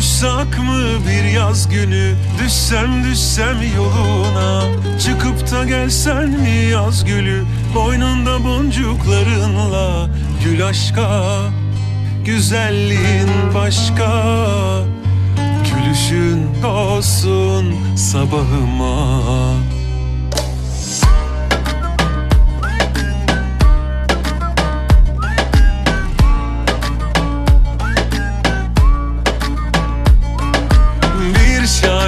Kavuşsak mı bir yaz günü? Düşsem düşsem yoluna. Çıkıp da gelsen mi yaz gülü? Boynunda boncuklarınla Gül aşka. Güzelliğin başka. Gülüşün olsun sabahıma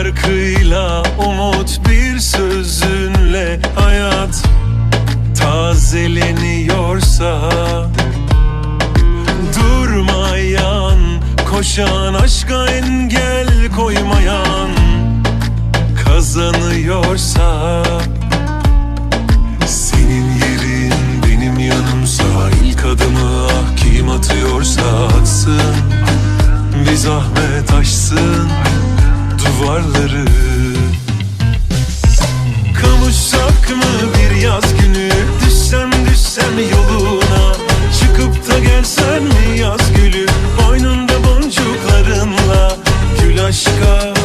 şarkıyla umut bir sözünle hayat tazeleniyorsa Durmayan, koşan aşka engel koymayan kazanıyorsa Kavuşsak mı bir yaz günü? Düşsem düşsem yoluna. Çıkıp da gelsen mi yaz gülü? Boynunda boncuklarınla Gül aşka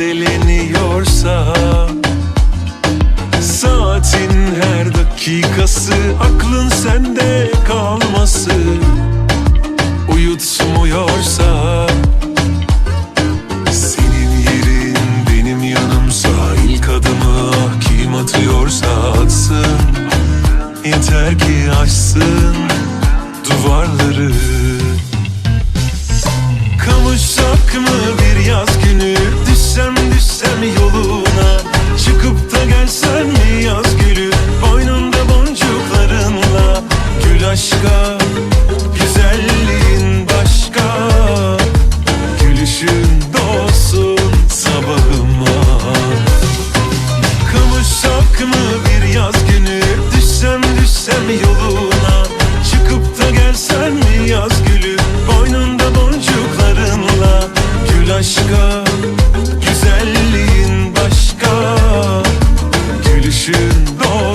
tazeleniyorsa Saatin her dakikası aklın sende kalması Uyutmuyorsa Senin yerin benim yanımsa ilk adımı ah kim atıyorsa atsın. Yeter ki aşsın duvarları başka Güzelliğin başka. Gülüşün dolsun sabahıma. Kavuşsak mı bir yaz günü? Düşsem düşsem yoluna. Çıkıp da gelsen mi yaz gülü? Boynunda boncuklarınla. Gül aşka Güzelliğin başka. Gülüşün dolsun